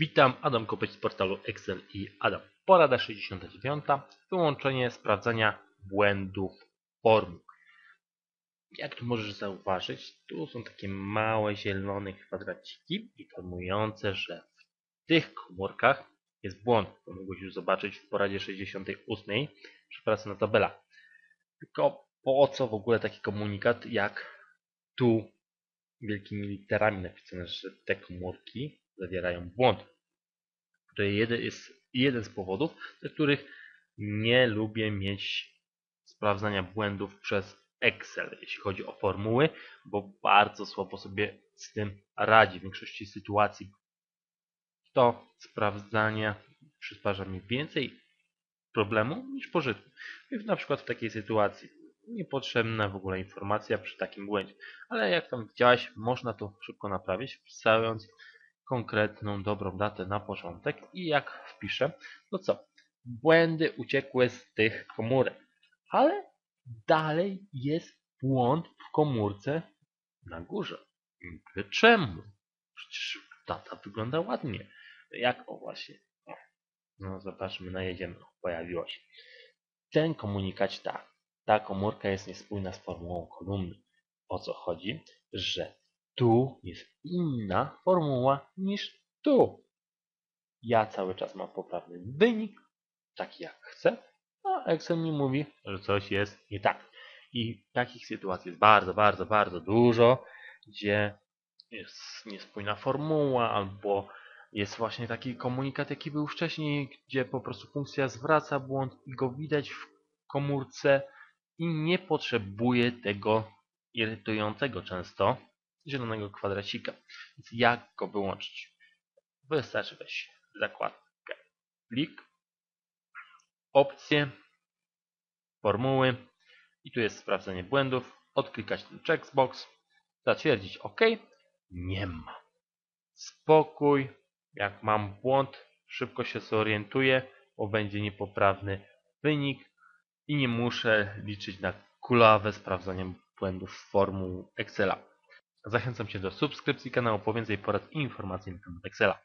Witam, Adam Kopeć z portalu Excel i Adam. Porada 69. Wyłączenie sprawdzania błędów formuł. Jak tu możesz zauważyć, tu są takie małe zielone kwadraciki informujące, że w tych komórkach jest błąd. To mogłeś już zobaczyć w poradzie 68 przy pracy na tabelach. Tylko po co w ogóle taki komunikat, jak tu wielkimi literami napisane, że te komórki zawierają błąd. To jest jeden z powodów, dla których nie lubię mieć sprawdzania błędów przez Excel, jeśli chodzi o formuły, bo bardzo słabo sobie z tym radzi. W większości sytuacji to sprawdzanie przysparza mi więcej problemu niż pożytku. I na przykład w takiej sytuacji niepotrzebna w ogóle informacja przy takim błędzie. Ale jak tam widziałeś, można to szybko naprawić, wpisując konkretną, dobrą datę na początek i jak wpiszę, to co? Błędy uciekły z tych komórek, ale dalej jest błąd w komórce na górze. Czemu? Przecież data wygląda ładnie. Jak o właśnie. No zobaczmy, najedziemy. Pojawiło się. Ten komunikat tak. Ta komórka jest niespójna z formułą kolumny. O co chodzi? Że tu jest inna formuła niż tu. Ja cały czas mam poprawny wynik, taki jak chcę, a Excel mi mówi, że coś jest nie tak. I takich sytuacji jest bardzo, bardzo, bardzo dużo, gdzie jest niespójna formuła albo jest właśnie taki komunikat, jaki był wcześniej, gdzie po prostu funkcja zwraca błąd i go widać w komórce i nie potrzebuje tego irytującego często zielonego kwadracika. Więc jak go wyłączyć? Wystarczy weź zakładkę plik, opcje, formuły i tu jest sprawdzenie błędów. Odklikać ten checkbox, zatwierdzić OK. Nie ma. Spokój. Jak mam błąd, szybko się zorientuję, bo będzie niepoprawny wynik i nie muszę liczyć na kulawe sprawdzanie błędów formuł Excela. Zachęcam Cię do subskrypcji kanału po więcej porad i informacji na temat Excela.